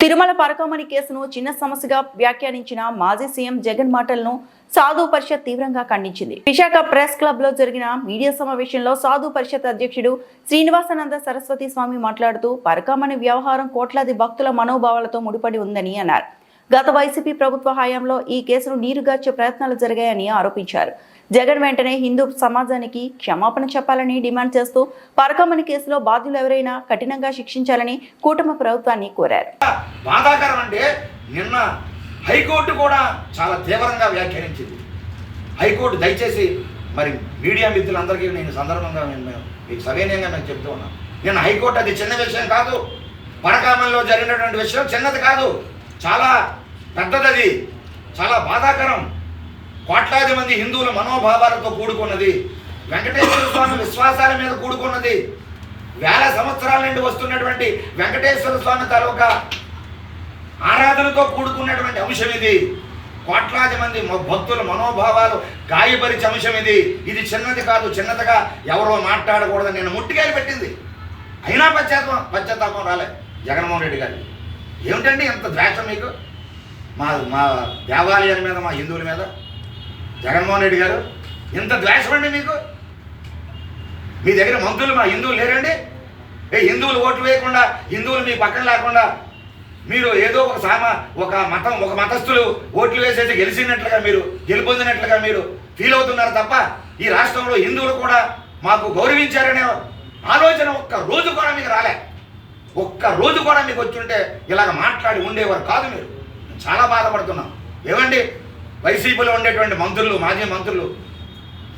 తిరుమల పరకమణి కేసును చిన్న సమస్యగా వ్యాఖ్యానించిన మాజీ సీఎం జగన్ మాటలను సాధు పరిషత్ తీవ్రంగా ఖండించింది. విశాఖ ప్రెస్ క్లబ్లో జరిగిన మీడియా సమావేశంలో సాధు పరిషత్ అధ్యక్షుడు శ్రీనివాసానంద సరస్వతి స్వామి మాట్లాడుతూ పరకమణి వ్యవహారం కోట్లాది భక్తుల మనోభావాలతో ముడిపడి ఉందని అన్నారు. గత వైసీపీ ప్రభుత్వ హయాంలో ఈ కేసును నీరుగార్చే ప్రయత్నాలు జరిగాయని ఆరోపించారు. జగన్ వెంటనే హిందూ సమాజానికి క్షమాపణ చెప్పాలని డిమాండ్ చేస్తూ పరకమ్మని కేసులో బాధ్యులు ఎవరైనా కఠినంగా శిక్షించాలని కూటమి ప్రభుత్వాన్ని కోరారు. బాధాకరం అంటే నిన్న హైకోర్టు కూడా చాలా తీవ్రంగా వ్యాఖ్యానించింది. హైకోర్టు దయచేసి మరి మీడియా మిత్రులందరికీ నేను సందర్భంగా నేను మీకు సవినయంగా నేను చెప్తూ ఉన్నాను. నేను హైకోర్టు అది చిన్న విషయం కాదు. పరకామంలో జరిగినటువంటి విషయం చిన్నది కాదు. చాలా పెద్దది చాలా బాధాకరం. కోట్లాది మంది హిందువుల మనోభావాలతో కూడుకున్నది వెంకటేశ్వర స్వామి విశ్వాసాల మీద కూడుకున్నది వేల సంవత్సరాల నుండి వస్తున్నటువంటి వెంకటేశ్వర స్వామి తాలూకా ఆరాధనతో కూడుకున్నటువంటి అంశం ఇది. కోట్లాది మంది భక్తుల మనోభావాలు గాయపరిచే అంశం ఇది. ఇది చిన్నది కాదు చిన్నదిగా ఎవరో మాట్లాడకూడదని నేను ముట్టికాయలు పెట్టింది. అయినా పశ్చాత్తాపం పశ్చాత్తాపం రాలే జగన్మోహన్ రెడ్డి గారికి. ఏమిటండి ఇంత ద్వేషం మీకు? మా మా దేవాలయాల మీద మా హిందువుల మీద? జగన్మోహన్ రెడ్డి గారు ఇంత ద్వేషం అండి మీకు? మీ దగ్గర మంత్రులు మా హిందువులు లేరండి? ఏ హిందువులు ఓట్లు వేయకుండా హిందువులు మీ పక్కన లేకుండా మీరు ఏదో ఒక సామ ఒక మతం ఒక మతస్థులు ఓట్లు వేసేసి గెలిచినట్లుగా మీరు గెలుపొందినట్లుగా మీరు ఫీల్ అవుతున్నారు తప్ప ఈ రాష్ట్రంలో హిందువులు కూడా మాకు గౌరవించారనే ఆలోచన ఒక్క రోజు కూడా మీకు రాలే. ఒక్క రోజు కూడా మీకు వచ్చుంటే ఇలాగ మాట్లాడి ఉండేవారు కాదు మీరు. చాలా బాధపడుతున్నాం. ఏమండి? వైసీపీలో ఉండేటువంటి మంత్రులు మాజీ మంత్రులు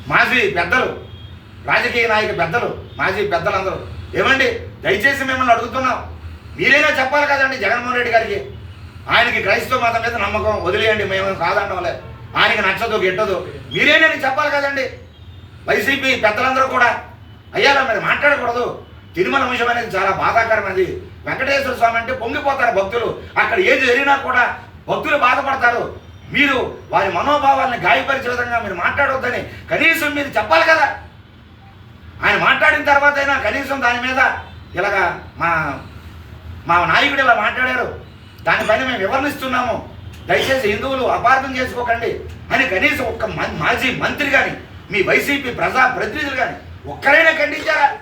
మాజీ పెద్దలు రాజకీయ నాయక పెద్దలు మాజీ పెద్దలందరూ. ఏమండి? దయచేసి మిమ్మల్ని అడుగుతున్నాం. మీరైనా చెప్పాలి కదండి జగన్మోహన్ రెడ్డి గారికి. ఆయనకి క్రైస్తవ మతం మీద నమ్మకం వదిలేయండి మేము కాదంటంలే ఆయనకి నచ్చదు గిట్టదు. మీరేనని చెప్పాలి కదండి. వైసీపీ పెద్దలందరూ కూడా అయ్యాలా మీరు మాట్లాడకూడదు. తిరుమల అంశం అనేది చాలా బాధాకరమైనది. వెంకటేశ్వర స్వామి అంటే పొంగిపోతారు భక్తులు. అక్కడ ఏది జరిగినా కూడా భక్తులు బాధపడతారు. మీరు వారి మనోభావాల్ని గాయపరిచే విధంగా మీరు మాట్లాడవద్దని కనీసం మీరు చెప్పాలి కదా. ఆయన మాట్లాడిన తర్వాత అయినా కనీసం దాని మీద ఇలాగా మా మా నాయకుడు ఇలా మాట్లాడారు. దానిపైన మేము వివరణిస్తున్నాము. దయచేసి హిందువులు అపార్థం చేసుకోకండి. అని కనీసం ఒక్క మం- మాజీ మంత్రి కానీ మీ వైసీపీ ప్రజా ప్రతినిధులు కానీ ఒక్కరైనా ఖండించారా?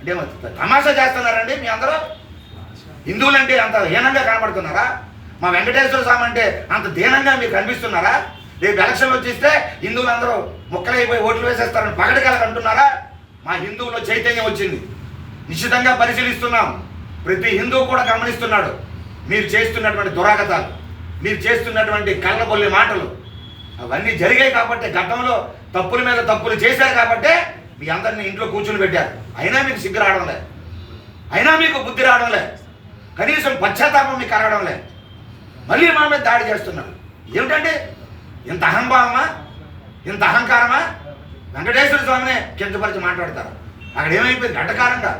అంటే తమాష తమాషా చేస్తున్నారండి మీ అందరూ? హిందువులంటే అంత హీనంగా కనబడుతున్నారా? మా వెంకటేశ్వర స్వామి అంటే అంత దీనంగా మీరు కనిపిస్తున్నారా? రేపు ఎలక్షన్లు వచ్చేస్తే హిందువులందరూ ముక్కలైపోయి ఓట్లు వేసేస్తారని పగడకలకు అంటున్నారా? మా హిందువులో చైతన్యం వచ్చింది. నిశ్చితంగా పరిశీలిస్తున్నాం. ప్రతి హిందువు కూడా గమనిస్తున్నాడు. మీరు చేస్తున్నటువంటి దురాగతాలు మీరు చేస్తున్నటువంటి కళ్ళబొల్లి మాటలు అవన్నీ జరిగాయి కాబట్టి గతంలో తప్పుల మీద తప్పులు చేశారు కాబట్టే మీ అందరిని ఇంట్లో కూర్చుని పెట్టారు. అయినా మీకు సిగ్గు రావడం అయినా మీకు బుద్ధి రావడం లేదు. కనీసం పశ్చాత్తాపం మీకు కలగడం మళ్ళీ మా మీద దాడి చేస్తున్నారు. ఏమిటండి? ఇంత అహంభావమా? ఇంత అహంకారమా? వెంకటేశ్వర స్వామినే కించపరిచి మాట్లాడతారు. అక్కడ ఏమైపోయింది? గడ్డకారంగా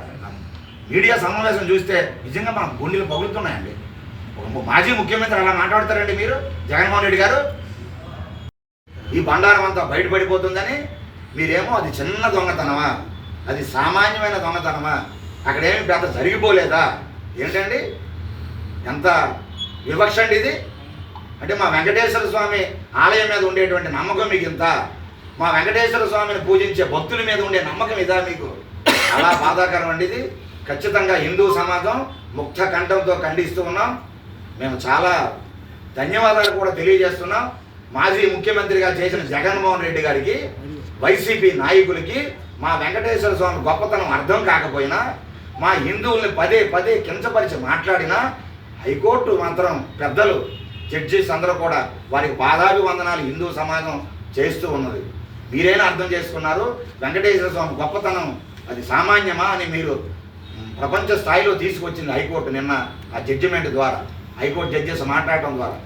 మీడియా సమావేశం చూస్తే నిజంగా మా గుండెలు పగులుతున్నాయండి. ఒక మాజీ ముఖ్యమంత్రి అలా మాట్లాడతారండి మీరు? జగన్మోహన్ రెడ్డి గారు? ఈ బండారం అంతా బయటపడిపోతుందని మీరేమో అది చిన్న దొంగతనమా? అది సామాన్యమైన దొంగతనమా? అక్కడేమి పెద్ద జరిగిపోలేదా? ఏంటండి? ఎంత వివక్ష అండి ఇది? అంటే మా వెంకటేశ్వర స్వామి ఆలయం మీద ఉండేటువంటి నమ్మకం మీకు ఇంత మా వెంకటేశ్వర స్వామిని పూజించే భక్తుల మీద ఉండే నమ్మకం ఇదా మీకు? చాలా బాధాకరం అండి ఇది. ఖచ్చితంగా హిందూ సమాజం ముక్త కంఠంతో ఖండిస్తూ ఉన్నాం. మేము చాలా ధన్యవాదాలు కూడా తెలియజేస్తున్నాం. మాజీ ముఖ్యమంత్రిగా చేసిన జగన్మోహన్ రెడ్డి గారికి వైసీపీ నాయకులకి మా వెంకటేశ్వర స్వామి గొప్పతనం అర్థం కాకపోయినా మా హిందువుల్ని పదే పదే కించపరిచి మాట్లాడినా హైకోర్టు మాత్రం పెద్దలు జడ్జెస్ అందరూ కూడా వారికి పాదాభివందనాలు హిందూ సమాజం చేస్తూ ఉన్నది. మీరైనా అర్థం చేసుకున్నారు? వెంకటేశ్వర స్వామి గొప్పతనం అది సామాన్యమా అని మీరు ప్రపంచ స్థాయిలో తీసుకొచ్చింది హైకోర్టు నిన్న ఆ జడ్జిమెంట్ ద్వారా హైకోర్టు జడ్జెస్ మాట్లాడటం ద్వారా.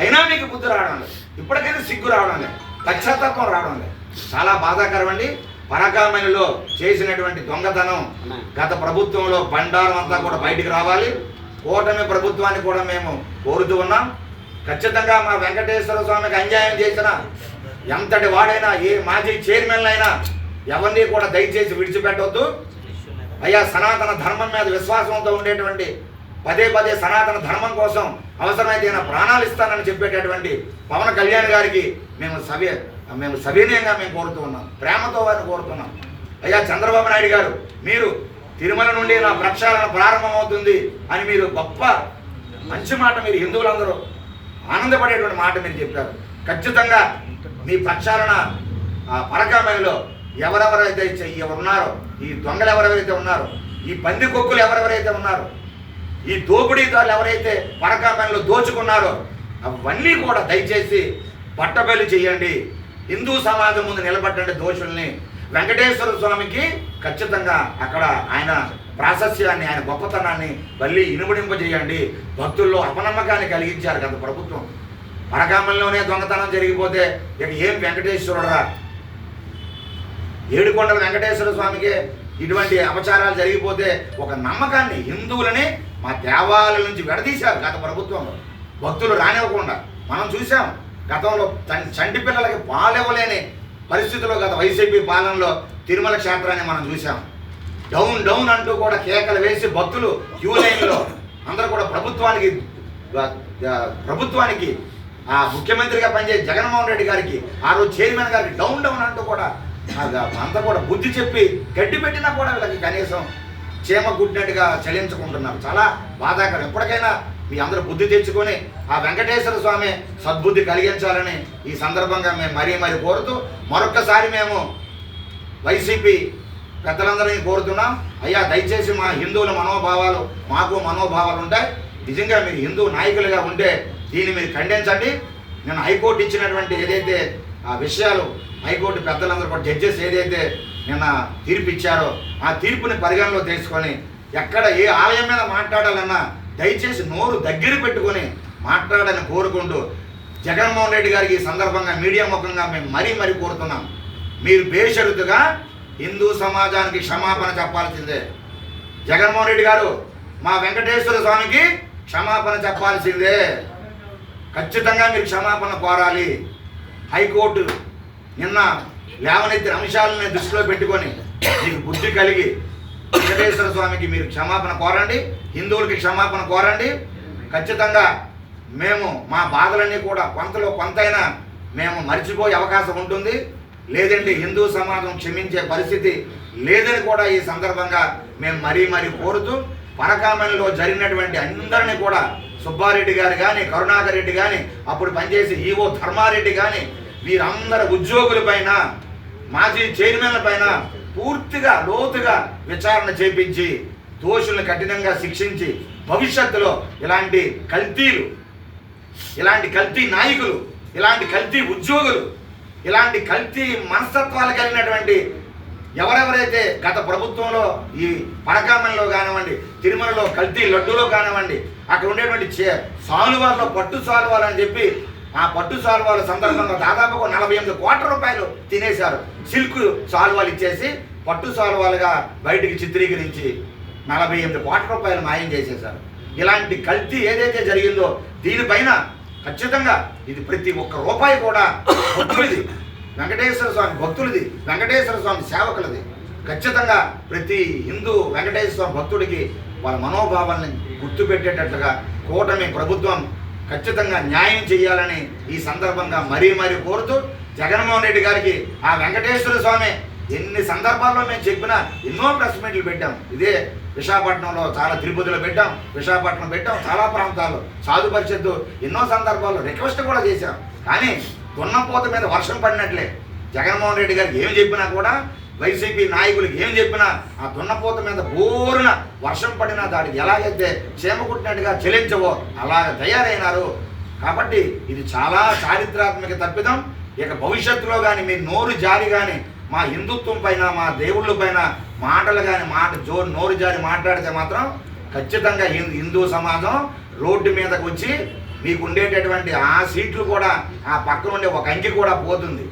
అయినా మీకు బుద్ధి రావడం లేదు. ఇప్పటికైనా సిగ్గు రావడం లేదు. పశ్చాత్తాపం రావడం లేదు. చాలా బాధాకరం అండి పరాకామణిలో చేసినటువంటి దొంగతనం గత ప్రభుత్వంలో బండారం అంతా కూడా బయటికి రావాలి. కూటమి ప్రభుత్వాన్ని కూడా మేము కోరుతూ ఉన్నాం. ఖచ్చితంగా మా వెంకటేశ్వర స్వామికి అన్యాయం చేసిన ఎంతటి వాడైనా ఏ మాజీ చైర్మన్ అయినా ఎవరిని కూడా దయచేసి విడిచిపెట్టవద్దు అయ్యా సనాతన ధర్మం మీద విశ్వాసంతో ఉండేటువంటి పదే పదే సనాతన ధర్మం కోసం అవసరమైతే నా ప్రాణాలు ఇస్తానని చెప్పేటటువంటి పవన్ కళ్యాణ్ గారికి మేము సవ్య మేము సవినయంగా మేము కోరుతూ ఉన్నాం. ప్రేమతో వారిని కోరుతున్నాం అయ్యా చంద్రబాబు నాయుడు గారు మీరు తిరుమల నుండి నా ప్రక్షాళన ప్రారంభమవుతుంది అని మీరు గొప్ప మంచి మాట మీరు హిందువులందరూ ఆనందపడేటువంటి మాట మీరు చెప్పారు. ఖచ్చితంగా మీ ప్రక్షాళన ఆ పరకామణిలో ఎవరెవరైతే ఉన్నారో ఈ దొంగలు ఎవరెవరైతే ఉన్నారో ఈ పందికొక్కులు ఎవరెవరైతే ఉన్నారో ఈ దోపిడీదారులు ఎవరైతే పరకామణిలో దోచుకున్నారో అవన్నీ కూడా దయచేసి పట్టబయలు చేయండి. హిందూ సమాజం ముందు నిలబడ్డ దోషుల్ని వెంకటేశ్వర స్వామికి ఖచ్చితంగా అక్కడ ఆయన ప్రాశస్యాన్ని ఆయన గొప్పతనాన్ని మళ్ళీ ఇనుమడింపజేయండి. భక్తుల్లో అపనమ్మకాన్ని కలిగించారు కదా ప్రభుత్వం. పరకామంలోనే దొంగతనం జరిగిపోతే ఇక ఏం వెంకటేశ్వరుడరా ఏడుకొండల వెంకటేశ్వర స్వామికి ఇటువంటి అపచారాలు జరిగిపోతే ఒక నమ్మకాన్ని హిందువులని మా దేవాలయాల నుంచి విడదీశారు గత ప్రభుత్వంలో భక్తులు రానివ్వకుండా. మనం చూసాం గతంలో చంటి పిల్లలకి పాలివ్వలేని పరిస్థితుల్లో గత వైసీపీ పాలనలో తిరుమల క్షేత్రాన్ని మనం చూసాం డౌన్ డౌన్ అంటూ కూడా కేకలు వేసి భక్తులు క్యూ లైన్లో అందరూ కూడా ప్రభుత్వానికి ప్రభుత్వానికి ఆ ముఖ్యమంత్రిగా పనిచేసే జగన్మోహన్ రెడ్డి గారికి ఆ రోజు చైర్మన్ గారికి డౌన్ డౌన్ అంటూ కూడా అంతా కూడా బుద్ధి చెప్పి గడ్డి పెట్టినా కూడా వీళ్ళకి కనీసం చీమ గుడ్డినట్టుగా చలించుకుంటున్నారు. చాలా బాధాకరం. ఎప్పటికైనా మీ అందరూ బుద్ధి తెచ్చుకొని ఆ వెంకటేశ్వర స్వామి సద్బుద్ధి కలిగించాలని ఈ సందర్భంగా మేము మరీ మరీ కోరుతూ మరొక్కసారి మేము వైసీపీ పెద్దలందరినీ కోరుతున్నాం. అయ్యా దయచేసి మా హిందువుల మనోభావాలు మాకు మనోభావాలు ఉంటాయి. నిజంగా మీరు హిందూ నాయకులుగా ఉంటే దీన్ని మీరు ఖండించండి. నేను హైకోర్టు ఇచ్చినటువంటి ఏదైతే ఆ విషయాలు హైకోర్టు పెద్దలందరూ కూడా జడ్జెస్ ఏదైతే నిన్న తీర్పు ఇచ్చారో ఆ తీర్పుని పరిగణలో తీసుకొని ఎక్కడ ఏ ఆలయం మీద మాట్లాడాలన్నా దయచేసి నోరు దగ్గర పెట్టుకొని మాట్లాడాలని కోరుకుంటూ జగన్మోహన్ రెడ్డి గారికి ఈ సందర్భంగా మీడియా ముఖంగా మేము మరీ మరీ కోరుతున్నాం. మీరు బేషరతుగా హిందూ సమాజానికి క్షమాపణ చెప్పాల్సిందే. జగన్మోహన్ రెడ్డి గారు మా వెంకటేశ్వర స్వామికి క్షమాపణ చెప్పాల్సిందే. ఖచ్చితంగా మీరు క్షమాపణ కోరాలి. హైకోర్టు నిన్న లేవనెత్తిన అంశాలను దృష్టిలో పెట్టుకొని మీకు బుద్ధి కలిగి వెంకటేశ్వర స్వామికి మీరు క్షమాపణ కోరండి. హిందువులకి క్షమాపణ కోరండి. ఖచ్చితంగా మేము మా బాధలన్నీ కూడా కొంతలో కొంతైనా మేము మర్చిపోయే అవకాశం ఉంటుంది. లేదంటే హిందూ సమాజం క్షమించే పరిస్థితి లేదని కూడా ఈ సందర్భంగా మేము మరీ మరీ కోరుతూ పరకామణిలో జరిగినటువంటి అందరినీ కూడా సుబ్బారెడ్డి గారు కానీ కరుణాకర్ రెడ్డి కానీ అప్పుడు పనిచేసి ఈవో ధర్మారెడ్డి కానీ వీరందరి ఉద్యోగులపైన మాజీ చైర్మన్ల పైన పూర్తిగా లోతుగా విచారణ చేపించి దోషులను కఠినంగా శిక్షించి భవిష్యత్తులో ఇలాంటి కల్తీలు ఇలాంటి కల్తీ నాయకులు ఇలాంటి కల్తీ ఉద్యోగులు ఇలాంటి కల్తీ మనస్తత్వాలు కలిగినటువంటి ఎవరెవరైతే గత ప్రభుత్వంలో ఈ పడకామంలో కానివ్వండి తిరుమలలో కల్తీ లడ్డూలో కానివ్వండి అక్కడ ఉండేటువంటి చే సాలువాల్లో పట్టు సాలువాలు అని చెప్పి ఆ పట్టు సాల్వాల సందర్భంగా దాదాపు ఒక నలభై ఎనిమిది కోట్ల రూపాయలు తినేశారు. సిల్క్ సాల్వాలు ఇచ్చేసి పట్టు సాలువాలుగా బయటికి చిత్రీకరించి నలభై ఎనిమిది కోట్ల రూపాయలు మాయం చేసేశారు. ఇలాంటి కల్తీ ఏదైతే జరిగిందో దీనిపైన ఖచ్చితంగా ఇది ప్రతి ఒక్క రూపాయి కూడా భక్తులది వెంకటేశ్వర స్వామి భక్తులది వెంకటేశ్వర స్వామి సేవకులది. ఖచ్చితంగా ప్రతి హిందూ వెంకటేశ్వర స్వామి భక్తుడికి వాళ్ళ మనోభావాల్ని గుర్తుపెట్టేటట్లుగా కూటమి ప్రభుత్వం ఖచ్చితంగా న్యాయం చేయాలని ఈ సందర్భంగా మరీ మరీ కోరుతూ జగన్మోహన్ రెడ్డి గారికి ఆ వెంకటేశ్వర స్వామి ఎన్ని సందర్భాల్లో మేము చెప్పినా ఎన్నో ప్రెస్ మీట్లు పెట్టాం. ఇదే విశాఖపట్నంలో చాలా తిరుపతిలో పెట్టాం విశాఖపట్నం పెట్టాం చాలా ప్రాంతాల్లో. సాధు పరిషత్తు ఎన్నో సందర్భాల్లో రిక్వెస్ట్ కూడా చేశాం. కానీ దున్నపోత మీద వర్షం పడినట్లే. జగన్మోహన్ రెడ్డి గారికి ఏం చెప్పినా కూడా వైసీపీ నాయకులకు ఏం చెప్పినా ఆ దున్నపోత మీద బోరున వర్షం పడినా దానికి ఎలాగైతే చీమ చెలించవో అలా తయారైనారు. కాబట్టి ఇది చాలా చారిత్రాత్మక తప్పిదం. ఇక భవిష్యత్తులో కానీ మీ నోరు జారి కానీ మా హిందుత్వం పైన మా దేవుళ్ళ పైన మాటలు కానీ మాట జో నోరు జారి మాట్లాడితే మాత్రం ఖచ్చితంగా హిందూ హిందూ సమాజం రోడ్డు మీదకి వచ్చి మీకు ఉండేటటువంటి ఆ సీట్లు కూడా ఆ పక్కన ఉండే ఒక అంకి కూడా పోతుంది.